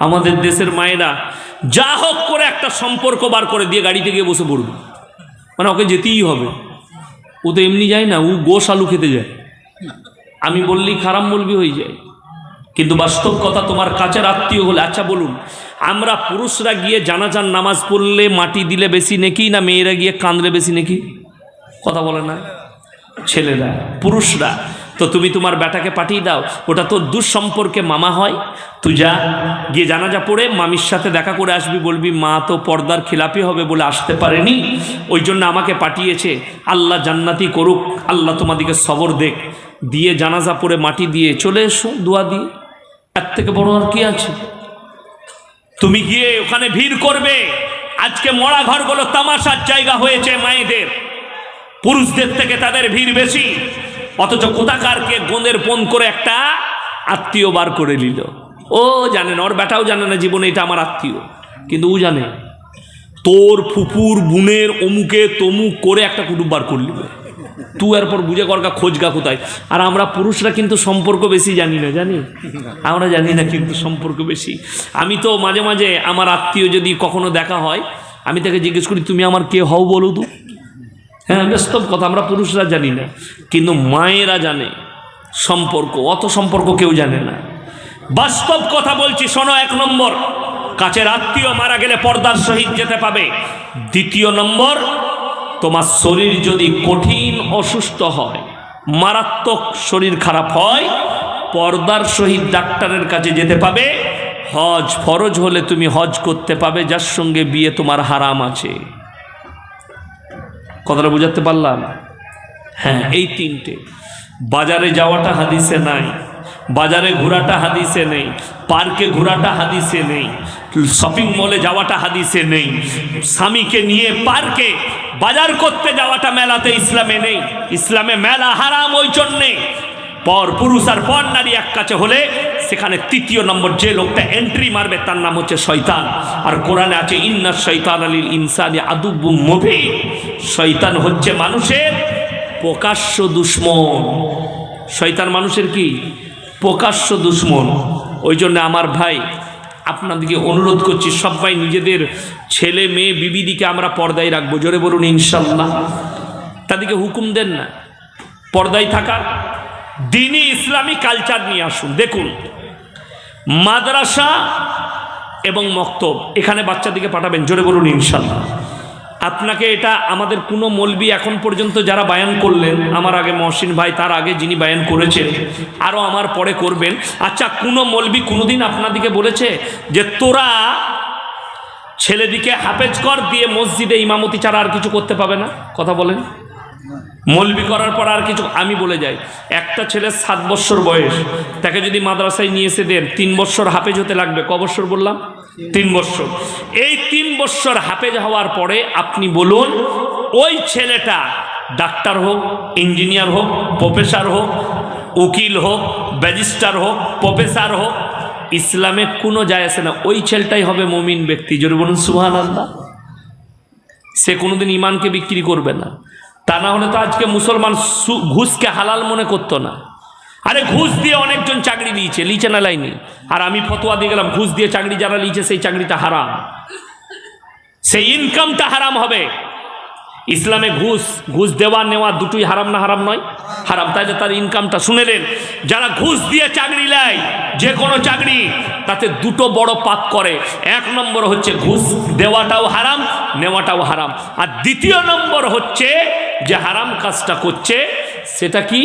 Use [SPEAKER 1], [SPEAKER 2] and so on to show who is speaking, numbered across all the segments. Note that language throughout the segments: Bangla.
[SPEAKER 1] আমাদের দেশের মায়েরা যা হোক করে একটা সম্পর্ক বার করে দিয়ে গাড়িতে গিয়ে বসে পড়বে। মানে ওকে যেতেই হবে। ও তো এমনি যায় না, ও গোশ আলু খেতে যায়। আমি বললেই খারাপ বলবি হয়ে যায়। কিন্তু বাস্তব কথা তোমার কাছের আত্মীয় হলে আচ্ছা বলুন, আমরা পুরুষরা গিয়ে জানাজান নামাজ পড়লে মাটি দিলে বেশি নেকি না মেয়েরা গিয়ে কাঁদলে বেশি নেকি? কথা বলে না। ছেলেরা, পুরুষরা তো তুমি তোমার বেটাকে পাঠিয়ে দাও। ওটা তোর দুঃসম্পর্কে মামা হয়। তুই যা, গিয়ে জানাজা পড়ে মামির সাথে দেখা করে আসবি, বলবি, মা তো পর্দার খিলাপি হবে বলে আসতে পারেনি। ওই জন্য আমাকে পাঠিয়েছে। আল্লাহ জান্নাতি করুক, আল্লাহ তোমাদিকে সবর দেখ। দিয়ে জানাজা পড়ে মাটি দিয়ে চলে এসো, দোয়া দিয়ে। এর থেকে বড় আর কি আছে? তুমি গিয়ে ওখানে ভিড় করবে। আজকে মরা ঘরগুলো তামাশার জায়গা হয়েছে মায়েদের। পুরুষদের থেকে তাদের ভিড় বেশি। অথচ কোথাকারকে গোঁদের পণ করে একটা আত্মীয় বার করে নিল। ও জানে না, ওর বেটাও জানে না জীবনে এটা আমার আত্মীয়, কিন্তু ও জানে। তোর ফুপুর বুনের অমুকে তমুক করে একটা কুটুম বার করলি। তুই এরপর বুঝে করগা খোঁজগা কোথায়। আর আমরা পুরুষরা কিন্তু সম্পর্ক বেশি জানি না, জানি? আমরা জানি না কিন্তু সম্পর্ক বেশি। আমি তো মাঝে মাঝে আমার আত্মীয় যদি কখনো দেখা হয়, আমি তাকে জিজ্ঞেস করি, তুমি আমার কে হও বলো তো? হ্যাঁ বাস্তব কথা, আমরা পুরুষরা জানি না। কিন্তু মায়েরা জানে সম্পর্ক, অত সম্পর্ক কেউ জানে না। বাস্তব কথা বলছি, শোনো এক নম্বর কাছের আত্মীয় মারা গেলে পর্দার সহিত যেতে পাবে। দ্বিতীয় নম্বর, তোমার শরীর যদি কঠিন অসুস্থ হয়, মারাত্মক শরীর খারাপ হয়, পর্দার সহিত ডাক্তারের কাছে যেতে পাবে। হজ ফরজ হলে তুমি হজ করতে পাবে, যার সঙ্গে বিয়ে তোমার হারাম আছে। কথাটা বুঝাতে পারলাম? হ্যাঁ এই তিনটে। বাজারে যাওয়াটা হাদিসে নাই, বাজারে ঘোরাটা হাদিসে নেই, পার্কে ঘোরাটা হাদিসে নেই শপিং মলে যাওয়াটা হাদিসে নেই, স্বামীকে নিয়ে পার্কে বাজার করতে যাওয়াটা মেলাতে ইসলামে নেই, ইসলামে মেলা হারাম ওই জন্যে। পর পুরুষ আর পর নারী এক কাছে হলে সেখানে তৃতীয় নম্বর যে লোকটা এন্ট্রি মারবে, তার নাম হচ্ছে শয়তান। আর কোরআনে আছে, ইন্না শৈতান আলীর ইনসানি আদুবু মুভি শয়তান হচ্ছে মানুষের প্রকাশ্য দুশ্মন। শয়তান মানুষের কি? প্রকাশ্য দুশ্মন। ওই জন্য আমার ভাই, আপনাদেরকে অনুরোধ করছি সবাই নিজেদের ছেলে, মেয়ে, বিবিদিকে আমরা পর্দায় রাখব। জোরে বলুন, ইনশাল্লাহ। তাদেরকে হুকুম দেন না। পর্দায় থাকা দিনই ইসলামী কালচার নিয়ে আসুন। দেখুন, মাদ্রাসা এবং মক্তব, এখানে বাচ্চাদিকে পাঠাবেন। জোরে বলুন, ইনশাল্লাহ। আপনাকে এটা আমাদের কোনো মলবি এখন পর্যন্ত যারা বায়ান করলেন, আমার আগে মহসিন ভাই, তার আগে যিনি বায়ান করেছেন, আরও আমার পরে করবেন। আচ্ছা কোনো মলবি কোনোদিন আপনাদিকে বলেছে যে, তোরা ছেলেদিকে হাফেজ কর, দিয়ে মসজিদে ইমামতি ছাড়া আর কিছু করতে পাবে না? কথা বলেন। মলবি করার পর আর কিছু, আমি বলে যাই, একটা ছেলের সাত বছর বয়স, তাকে যদি মাদ্রাসায় নিয়ে এসে দেন, তিন বছর হাফেজ হতে লাগবে, ক বছর বললাম? তিন বছর এই তিন বছর হাফেজ হওয়ার পরে আপনি বলুন, ওই ছেলেটা ডাক্তার হোক, ইঞ্জিনিয়ার হোক, প্রফেসর হোক, উকিল হোক, ব্যারিস্টার হোক, প্রফেসর হোক, ইসলামে কোনো যায় আসে না। ওই ছেলেটাই হবে মমিন ব্যক্তি। যদি বলুন সুহান আল্লাহ সে কোনোদিন ইমানকে বিক্রি করবে না। তা না হলে তো আজকে মুসলমান ঘুষকে হালাল মনে করতো না। আরে ঘুষ দিয়ে অনেকজন চাকরি দিয়েছে, লিচে না লাইনি। আর আমি ফতোয়া দিয়ে গেলাম, ঘুষ দিয়ে চাকরি যারা লিচে, সেই চাকরিটা হারাম। সেই ইনকামটা হারাম হবে। ইসলামে ঘুষ ঘুষ দেওয়া নেওয়া দুটোই হারাম না হারাম নয়? হারাম। তাই তার ইনকামটা শুনেলেন যারা ঘুষ দিয়ে চাকরি নেয়, যে কোনো চাকরি, তাতে দুটো বড় পাপ করে। এক নম্বর হচ্ছে ঘুষ দেওয়াটাও হারাম, নেওয়াটাও হারাম। আর দ্বিতীয় নম্বর হচ্ছে যে হারাম কাজটা করছে, সেটা কি?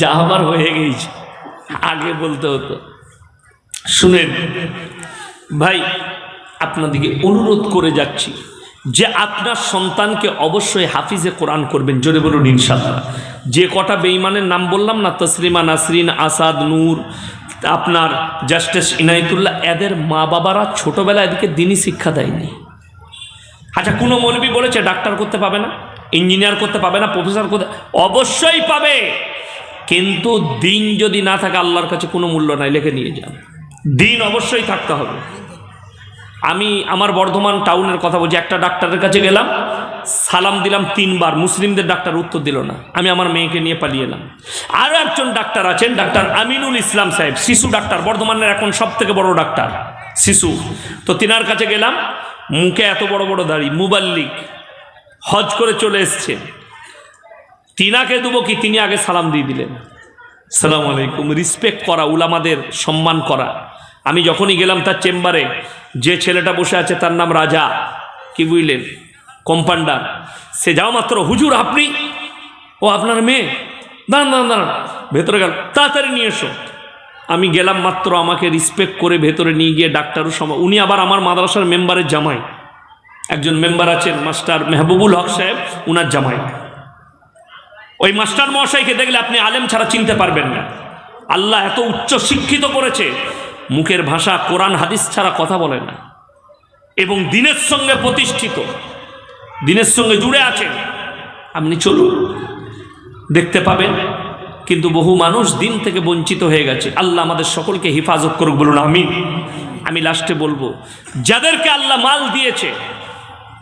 [SPEAKER 1] যা আমার হয়ে গেছে আগে বলতে হতো। শুনেন, ভাই, আপনাদিকে অনুরোধ করে যাচ্ছি যে আপনার সন্তানকে অবশ্যই হাফিজে কোরআন করবেন, জোরে বলুন ইনশাল্লাহ যে কটা বেঈমানের নাম বললাম না, তসলিমা, নাসরিন, আসাদ, নূর, আপনার জাস্টিস ইনায়তুল্লাহ, এদের মা বাবারা ছোটোবেলা এদিকে দিনই শিক্ষা দেয়নি। আচ্ছা কোনো মৌলবি বলেছে, ডাক্তার করতে পাবে না? ইঞ্জিনিয়ার করতে পাবে না, প্রফেসর করতে, অবশ্যই পাবে। কিন্তু দিন যদি না থাকে, আল্লাহর কাছে কোনো মূল্য নাই, লেখে নিয়ে যান। দিন অবশ্যই থাকতে হবে। আমি আমার বর্ধমান টাউনের কথা বলছি, একটা ডাক্তারের কাছে গেলাম, সালাম দিলাম তিনবার, মুসলিমদের ডাক্তার উত্তর দিল না। আমি আমার মেয়েকে নিয়ে পালিয়ে এলাম। আরও একজন ডাক্তার আছেন, ডাক্তার আমিনুল ইসলাম সাহেব, শিশু ডাক্তার, বর্ধমানের এখন সব থেকে বড় ডাক্তার, শিশু। তো তিনার কাছে গেলাম, মুখে এত বড় বড় দাড়ি, মুবাল্লিক হজ করে চলে এসছে। তিনাকে দেবো কি? তিনি আগে সালাম দিয়ে দিলেন। সালাম আলাইকুম। রিসপেক্ট করা, উলামাদের সম্মান করা। আমি যখনই গেলাম তার চেম্বারে, যে ছেলেটা বসে আছে তার নাম রাজা। কি বুঝলেন? কম্পাউন্ডার সে যাও মাত্র, হুজুর, আপনি? ও আপনার মেয়ে? দাঁড়ান দাঁড়ান দাঁড়ান। ভেতরে গেল। তাড়াতাড়ি নিয়ে এসো। আমি গেলাম মাত্র, আমাকে রিসপেক্ট করে ভেতরে নিয়ে গিয়ে ডাক্তারও সময় উনি আবার আমার মাদ্রাসার মেম্বারের জামাই। একজন মেম্বার আছেন, মাস্টার মেহবুবুল হক সাহেব, উনার জামাই। ওই মাস্টার মহাশয়কে দেখলে আপনি আলেম ছাড়া চিনতে পারবেন না। আল্লাহ এত উচ্চ শিক্ষিত করেছে, মুখের ভাষা কোরআন, হাদিস ছাড়া কথা বলে না। এবং দিনের সঙ্গে প্রতিষ্ঠিত, দিনের সঙ্গে জুড়ে আছেন। আপনি চলুন, দেখতে পাবেন, কিন্তু বহু মানুষ দিন থেকে বঞ্চিত হয়ে গেছে। আল্লাহ আমাদের সকলকে হেফাজত করুক, বলুন আমি আমি লাস্টে বলব, যাদেরকে আল্লাহ মাল দিয়েছে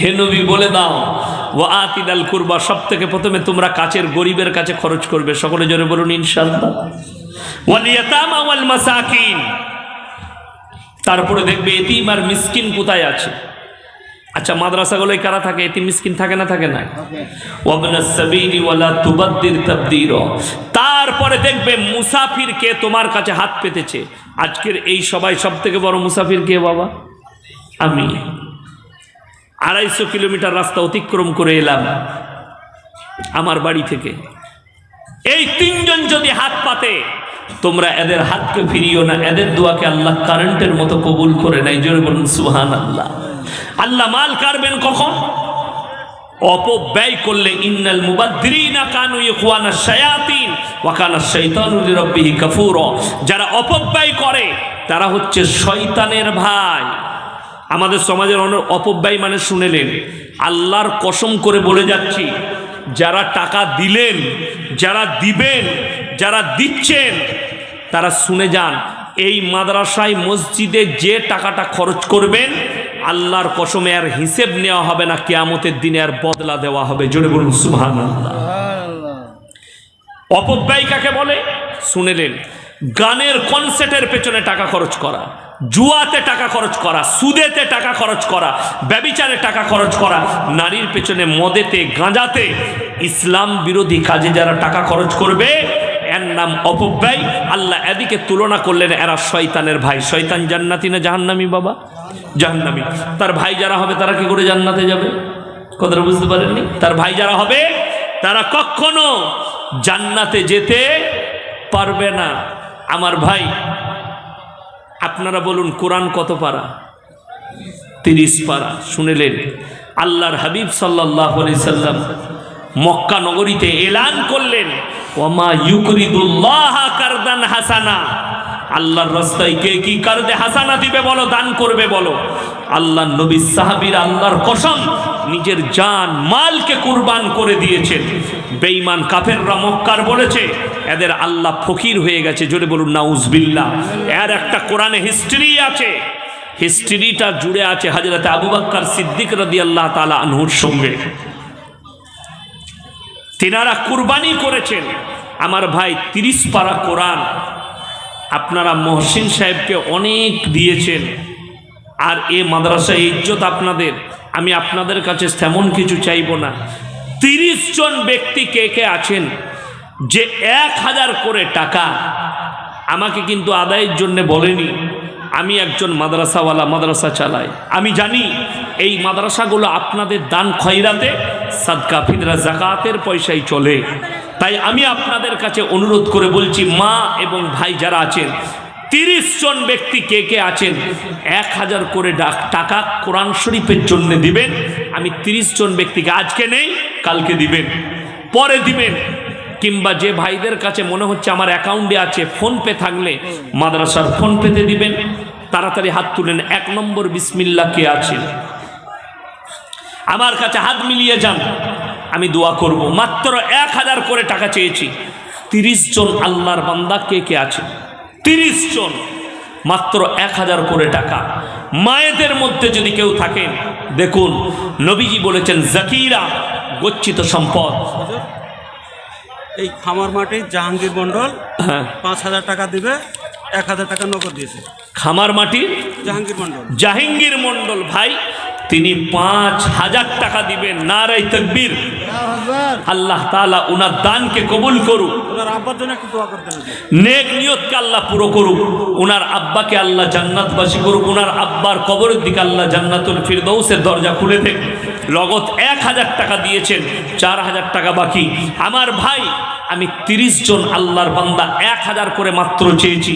[SPEAKER 1] হে নবী, বলে দাও। ও আতিদাল কুরবা সব থেকে প্রথমে তোমরা কাছের গরিবের কাছে খরচ করবে। সকলে জোরে বলুন ইনশাল্লাহ তারপরে দেখবে এতিম আর মিসকিন কোথায় আছে? আচ্ছা মাদ্রাসাগুলোয় কারা থাকে? এতিম, মিসকিন থাকে না থাকে না? তারপরে দেখবে মুসাফির কে তোমার কাছে হাত পেতেছে? আজকের এই সবাই সব থেকে বড় মুসাফির কে বাবা? আমি। আড়াইশো কিলোমিটার রাস্তা অতিক্রম করে এলাম আমার বাড়ি থেকে। এই তিনজন যদি হাত পাতে, তোমরা এদের হাতকে ফিরিও না, এদের দোয়াকে আল্লাহ কারেন্টের মতো কবুল করে নাই জোরে বলুন সুহান আল্লাহ আল্লাহ মাল কারবেন কখন? অপব্যয় করলে ইন্নাল মুবাদ্দিরিনা কানু যারা অপব্যয় করে, তারা হচ্ছে শয়তানের ভাই। আমাদের সমাজের অনেক অপব্যয় মানে শুনেলেন, আল্লাহর কসম করে বলে যাচ্ছি, যারা টাকা দিলেন, যারা দিবেন, যারা দিচ্ছেন, তারা শুনে যান, এই মাদ্রাসায় মসজিদে যে টাকাটা খরচ করবেন, আল্লাহর কসমে আর হিসেব নেওয়া হবে না, কেয়ামতের দিনে আর বদলা দেওয়া হবে। জোরে বলুন সুহান অপব্যয় কাকে বলে? শুনেলেন, গানের কনসার্টের পেছনে টাকা খরচ করা। জুয়াতে টাকা খরচ করা, সুদেতে টাকা খরচ করা, ব্যবিচারে টাকা খরচ করা, নারীর পেছনে মদেতে, গাঁজাতে, ইসলাম বিরোধী কাজে যারা টাকা খরচ করবে, এর নাম অপব্যয়। আল্লাহ এদিকে তুলনা করলেন, এরা শয়তানের ভাই। শয়তান জান্নাতি না জাহান্নামি, বাবা? জাহান্নামি। তার ভাই যারা হবে, তারা কি করে জান্নাতে যাবে? কথাটা বুঝতে পারেননি? তার ভাই যারা হবে, তারা কখনো জান্নাতে যেতে পারবে না। আমার ভাই আপনারা বলুন, কোরআন কত পারা? তিরিশ পারা, শুনেলেন? আল্লাহর হাবিব সাল্লাহ সাল্লাম মক্কা নগরীতে এলান করলেন ওমা ইউকরিদুল্লাহ কারদান হাসানা। আল্লাহর রাস্তায় কে কি কারদে হাসানা দিবে বলো, দান করবে বলো। আল্লাহ নবী সাহাবীর আল্লাহর কসম নিজের জান, মালকে কুরবান করে দিয়েছেন। বেঈমান কাফেররা মক্কার বলেছে, এদের আল্লাহ ফকির হয়ে গেছে। জোরে বলুন, নাউজবিল্লাহ। এর একটা কোরআনে হিস্ট্রি আছে। হিস্ট্রিটা জুড়ে আছে হাজরতে আবু বাক্কার সিদ্দিক রদি আল্লাহ তালা আনহুর সঙ্গে। তেনারা কুরবানি করেছেন। আমার ভাই তিরিশ পারা কোরআন আপনারা মহসিন সাহেবকে অনেক দিয়েছেন। আর এ মাদ্রাসা ইজ্জত আপনাদের, আমি আপনাদের কাছে তেমন কিছু চাইব না। তিরিশ জন ব্যক্তি কে কে আছেন যে এক হাজার করে টাকা আমাকে কিন্তু আদায়ের জন্য বলেনি, আমি একজন মাদ্রাসাওয়ালা, মাদ্রাসা চালাই। আমি জানি এই মাদ্রাসাগুলো আপনাদের দান খয়রাতে, সাদকা ফিদরা, জাকাতের পয়সায় চলে। তাই আমি আপনাদের কাছে অনুরোধ করে বলছি, মা এবং ভাই যারা আছেন, তিরিশ জন ব্যক্তি কে কে আছেন, এক হাজার করে ডাক- টাকা কোরআন শরীফের জন্য দিবেন। আমি তিরিশ জন ব্যক্তিকে আজকে নেই, কালকে দিবেন, পরে দিবেন। কিংবা যে ভাইদের কাছে মনে হচ্ছে আমার অ্যাকাউন্টে আছে, ফোনপে থাকলে মাদ্রাসার ফোনপেতে দিবেন। তাড়াতাড়ি হাত তুলেন, এক নম্বর বিসমিল্লা কে আছেন? আমার কাছে হাত মিলিয়ে যান। আমি দোয়া করব। মাত্র এক হাজার করে টাকা চেয়েছি। তিরিশ জন আল্লাহর বান্দা কে কে আছে? তিরিশ জন। মাত্র এক হাজার করে টাকা। মায়েদের মধ্যে যদি কেউ থাকেন দেখুন নবীজি বলেছেন জাকিরা গচ্ছিত সম্পদ।
[SPEAKER 2] এই খামার মাঠে জাহাঙ্গীর মন্ডল
[SPEAKER 1] হ্যাঁ।
[SPEAKER 2] পাঁচ হাজার টাকা দিবে এক হাজার টাকা নগদ দিয়েছে।
[SPEAKER 1] খামার মাটি?
[SPEAKER 2] জাহাঙ্গীর মন্ডল
[SPEAKER 1] জাহাঙ্গীর মন্ডল ভাই তিনি পাঁচ হাজার টাকা দিবেন নারাই তকবীর। আল্লাহ তালা উনার দানকে কবুল করুক। নেক নিয়তকে আল্লাহ পুরো করুক। ওনার আব্বাকে আল্লাহ জান্নাতবাসী করুক। উনার আব্বার কবরের দিকে আল্লাহ জান্নাতুল ফিরদৌসের দরজা খুলে দেখ লগত এক হাজার টাকা দিয়েছেন চার হাজার টাকা বাকি। আমার ভাই আমি তিরিশ জন আল্লাহর বান্দা এক হাজার করে মাত্র চেয়েছি।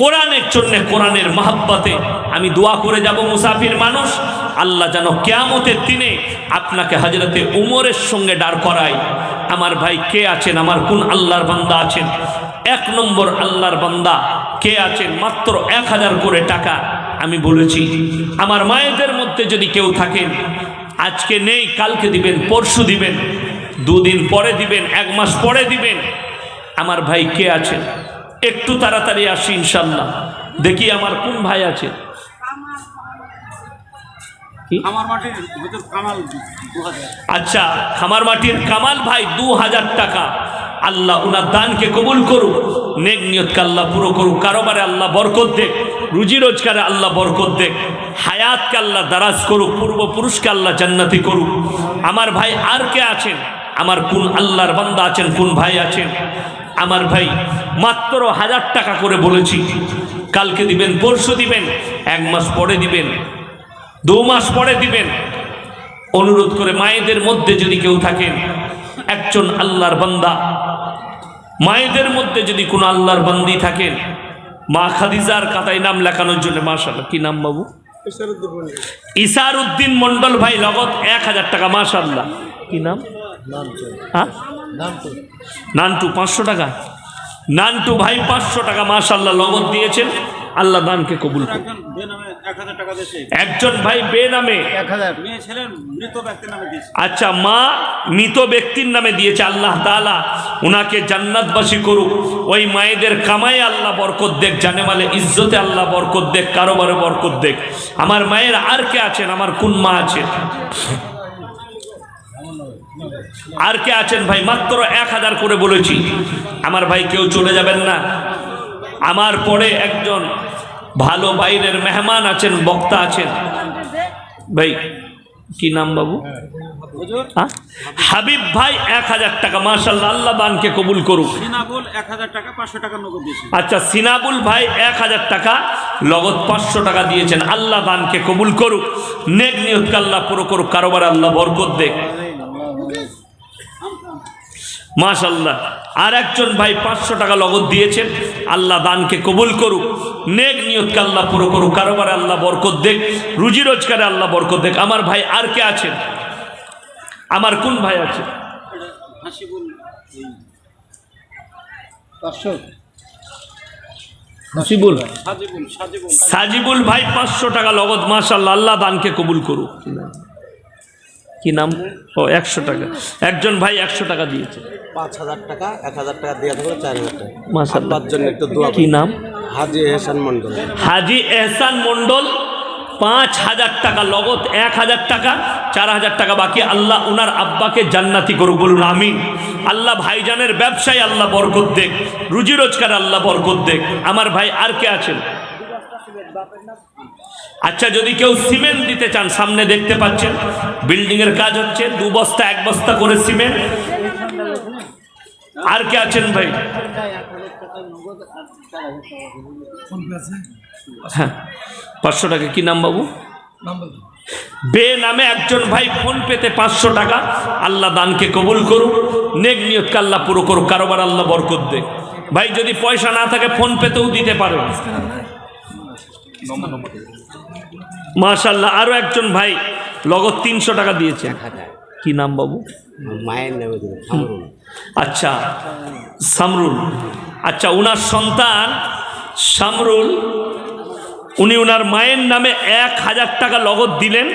[SPEAKER 1] কোরআনের জন্য কোরআনের মাহাব্বাতে আমি দোয়া করে যাব মুসাফির মানুষ। আল্লাহ যেন কেয়ামতের দিনে আপনাকে হাজরতে উমরের সঙ্গে দাঁড় করায়। আমার ভাই কে আছেন? আমার কোন আল্লাহর বান্দা আছেন? এক নম্বর আল্লাহর বান্দা কে আছেন? মাত্র এক হাজার করে টাকা আমি বলেছি। আমার মায়েদের মধ্যে যদি কেউ থাকেন, আজকে নেই, কালকে দিবেন, পরশু দিবেন, দুদিন পরে দিবেন, এক মাস পরে দিবেন। আমার ভাই কে আছেন? একটু তাড়াতাড়ি আসি ইনশাল্লাহ দেখি আমার কোন ভাই আছে
[SPEAKER 2] খামার মাঠে ভিতর কামাল দু হাজার
[SPEAKER 1] আচ্ছা খামার মাটির কামাল ভাই দু হাজার টাকা। আল্লাহ উনার দানকে কবুল করুক নেক নিয়তকে আল্লাহ পুরো করুক কারোবারে আল্লাহ বরকত দেখ রুজি রোজগারে আল্লাহ বরকত দেখ হায়াতকে আল্লাহ দারাজ করুক পূর্বপুরুষকে আল্লাহ জান্নাতি করুক। আমার ভাই আর কে আছেন? আমার কোন আল্লাহর বান্দা আছেন কোন ভাই আছেন? আমার ভাই মাত্র হাজার টাকা করে বলেছি। কালকে দিবেন পরশু দিবেন এক মাস পরে দিবেন। দু মাস পরে দিবেন। অনুরোধ করে মায়েদের মধ্যে যদি কেউ থাকেন একজন আল্লাহর বান্দা মায়েদের মধ্যে যদি কোনো আল্লাহর বান্দি থাকেন মা খাদিজার কাতায় নাম লেখানোর জন্য মাশাল্লাহ কি নাম বাবু? ইসার উদ্দিন মন্ডল ভাই লগত এক হাজার টাকা মাশাল্লাহ কি নাম? হ্যাঁ? নানটু পাঁচশো টাকা। নানটু ভাই পাঁচশো টাকা মাশাল্লাহ লগত দিয়েছেন। আল্লাহ দানকে কবুল করুন।
[SPEAKER 2] একজন বেনামে এক হাজার টাকা দিয়েছে
[SPEAKER 1] একজন ভাই
[SPEAKER 2] ব্যক্তির নামে
[SPEAKER 1] আচ্ছা মা মৃত ব্যক্তির নামে দিয়েছে আল্লাহ তাআলা ওনাকে জান্নাতবাসী করুক। ওই মায়েদের কামাই আল্লাহ বরকত দেখ জানে মালে ইজ্জতে আল্লাহ বরকত দেখ কারোবারে বরকত দেখ। আমার মায়ের আর কে আছেন? আমার কোন মা আছে? আর কে আছেন ভাই? মাত্র এক হাজার করে বলেছি। আমার ভাই কেউ চলে যাবেন না। আমার পরে একজন ভালো বাইরের মেহমান আছেন বক্তা আছেন। ভাই কি নাম বাবু? হ্যাঁ? হাবিব ভাই এক হাজার টাকা মার্শাল্লাহ আল্লাহ বানকে কবুল করুক।
[SPEAKER 2] সিনাবুল এক হাজার টাকা পাঁচশো টাকা নগদ
[SPEAKER 1] আচ্ছা সিনাবুল ভাই এক হাজার টাকা লগত পাঁচশো টাকা দিয়েছেন আল্লাহ বানকে কবুল করুক। নেক নিয়তকে আল্লাহ পুরো করুক কারোবার আল্লাহ বরকত দেখ মাশাল্লাহ আর একজন ভাই পাঁচশো টাকা লগত দিয়েছেন। আল্লাহ দানকে কবুল করুক নেক নিয়তকে আল্লাহ পুরো করুক কারোবার আল্লাহ বরকত দেখ রুজি রোজগারে আল্লাহ বরকত দেখ আমার ভাই আর কে আছেন? আমার কোন ভাই আছে?
[SPEAKER 2] হাসিবুল। সাজিবুল সাজিবুল।
[SPEAKER 1] সাজিবুল ভাই পাঁচশো টাকা লগত মাশাল্লাহ আল্লাহ দানকে কবুল করুক। কি নাম? ও একশো টাকা। একজন ভাই একশো টাকা দিয়েছে।
[SPEAKER 3] পাঁচ হাজার টাকা এক হাজার টাকা দিয়ে থাকলে চার হাজার টাকা। জন্য একটু দোয়া
[SPEAKER 1] কি নাম?
[SPEAKER 3] হাজি এহসান মন্ডল
[SPEAKER 1] হাজি এহসান মন্ডল পাঁচ হাজার টাকা লগত এক হাজার টাকা চার হাজার টাকা বাকি। আল্লাহ উনার আব্বাকে জান্নাতি করুক বলুন আমিন। আল্লাহ ভাইজানের ব্যবসায় আল্লাহ বরকত দেখ। রুজি রোজগার আল্লাহ বরকত দেখ। আমার ভাই আর কে আছেন? আচ্ছা যদি কেউ সিমেন্ট দিতে চান, সামনে দেখতে পাচ্ছেন বিল্ডিং এর কাজ হচ্ছে, দু বস্তা, এক বস্তা করে সিমেন্ট। আর কে আছেন ভাই? হ্যাঁ পাঁচশো টাকা। কি নাম বাবু? বে নামে একজন ভাই ফোন পেতে পাঁচশো টাকা। আল্লাহ দানকে কবুল করুক, নেক নিয়তকে আল্লাহ পুরো করুক, কারোবার আল্লাহ বরকত দে। ভাই, যদি পয়সা না থাকে, ফোন পেতেও দিতে পারে মাশাল্লাহ আরও একজন ভাই লগত তিনশো টাকা দিয়েছে কি নাম বাবু?
[SPEAKER 3] মায়ের নামে
[SPEAKER 1] আচ্ছা সামরুল। আচ্ছা উনার সন্তান সামরুল। উনি ওনার মায়ের নামে এক হাজার টাকা লগত দিলেন।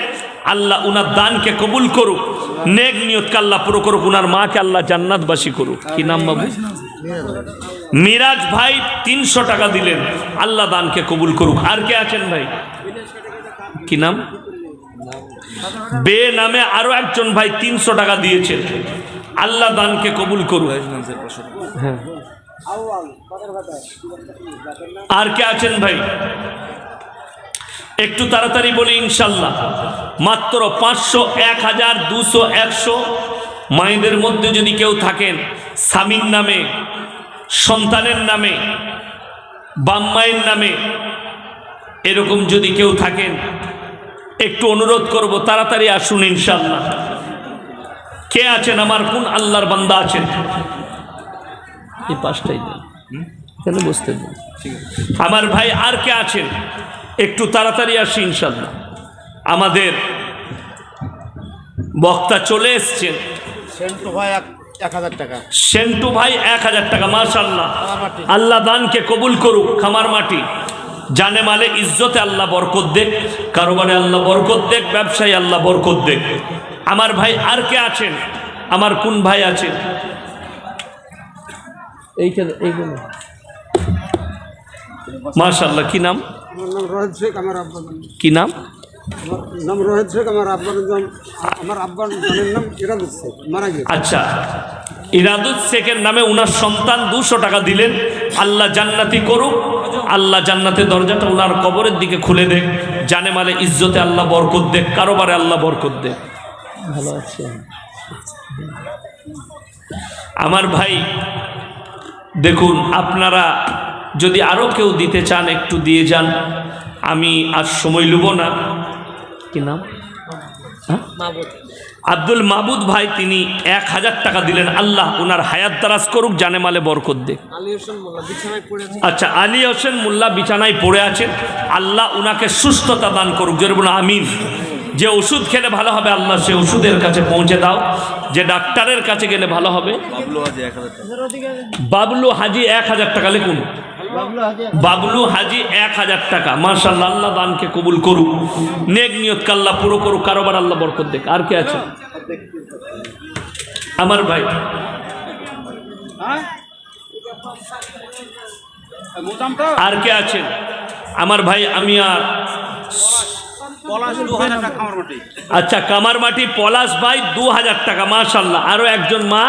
[SPEAKER 1] আল্লাহ উনার দানকে কবুল করুক, নেক নিয়তকে আল্লাহ পুরো করুক, উনার মাকে আল্লাহ জান্নাতবাসী করুক। কি নাম বাবু? মিরাজ ভাই তিনশো টাকা দিলেন, আল্লাহ দানকে কবুল করুক। আর কে আছেন ভাই? কি নাম? বে নামে আরও একজন ভাই তিনশো টাকা দিয়েছেন। আল্লাহ দানকে কবুল করুক। হ্যাঁ। আর কে আছেন ভাই? একটু তাড়াতাড়ি বলি ইনশাল্লাহ। মাত্র পাঁচশো এক হাজার দুশো একশো মায়েদের মধ্যে যদি কেউ থাকেন স্বামীর নামে সন্তানের নামে বাম্মায়ের নামে এরকম যদি কেউ থাকেন একটু অনুরোধ করব তাড়াতাড়ি আসুন ইনশাল্লাহ। কে আছেন? আমার কোন আল্লাহর বান্দা আছেন? এই পাঁচটাই বসতে আমার ভাই আর কে আছেন? একটু তাড়াতাড়ি আসি ইনশাল্লাহ। আমাদের বক্তা চলে এসছেন।
[SPEAKER 3] সেন্টু ভাই এক হাজার টাকা।
[SPEAKER 1] সেন্টু ভাই এক হাজার টাকা মাশাল্লাহ আল্লাহ দানকে কবুল করুক খামার মাটি। জানে মালে ইজ্জতে আল্লাহ বরকত দেখ কারোবারে আল্লাহ বরকত দেখ ব্যবসায়ী আল্লাহ বরকত দেখ আমার ভাই আর কে আছেন? আমার কোন ভাই আছেন এইখানে এইখানে মাশাল্লাহ কি নাম?
[SPEAKER 3] আমার নাম রোহিত শেখ আমার আব্বার
[SPEAKER 1] কি নাম?
[SPEAKER 3] আমার নাম রোহিত শেখ আমার আব্বার নাম আমার আব্বার নাম ইরাদুল শেখ মারা গেছে
[SPEAKER 1] আচ্ছা। ইরাদুল শেখের নামে উনার সন্তান দুশো টাকা দিলেন। আল্লাহ জান্নাতি করুক আল্লাহ জান্নাতের দরজাটা উনার কবরের দিকে খুলে দেখ। জানে মালে ইজ্জতে আল্লাহ বরকত দেখ কারোবারে আল্লাহ বরকত দেখ। ভালো আছে আমার ভাই দেখুন আপনারা যদি আরও কেউ দিতে চান একটু দিয়ে যান। আমি আর সময় লুব না। কি নাম? হ্যাঁ? আব্দুল মাবুদ ভাই তিনি এক হাজার টাকা দিলেন। আল্লাহ ওনার হায়াত দারাজ করুক জানে মালে বরকত দে। আচ্ছা আলী হোসেন মোল্লা বিছানায় পড়ে আছেন। আল্লাহ ওনাকে সুস্থতা দান করুক। জোরে বলুন আমিন। যে ওষুধ খেলে ভালো হবে আল্লাহ সে ওষুধের কাছে পৌঁছে দাও। যে ডাক্তারের কাছে গেলে ভালো হবে। বাবলু হাজি এক হাজার টাকা লিখুন। বাবলু হাজি এক হাজার টাকা। মার্শাল্লাহ আল্লাহ দানকে কবুল করুক। নেক নিয়ত কাল্লা পুরো করুক কারোবার আল্লাহ বরকত দেখ আর কে আছে? আমার ভাই।
[SPEAKER 2] হ্যাঁ?
[SPEAKER 1] আর কে আছেন আমার ভাই আমি আর আচ্ছা কামার মাটি পলাশ ভাই দু হাজার টাকা মাশাল্লাহ আরও একজন মা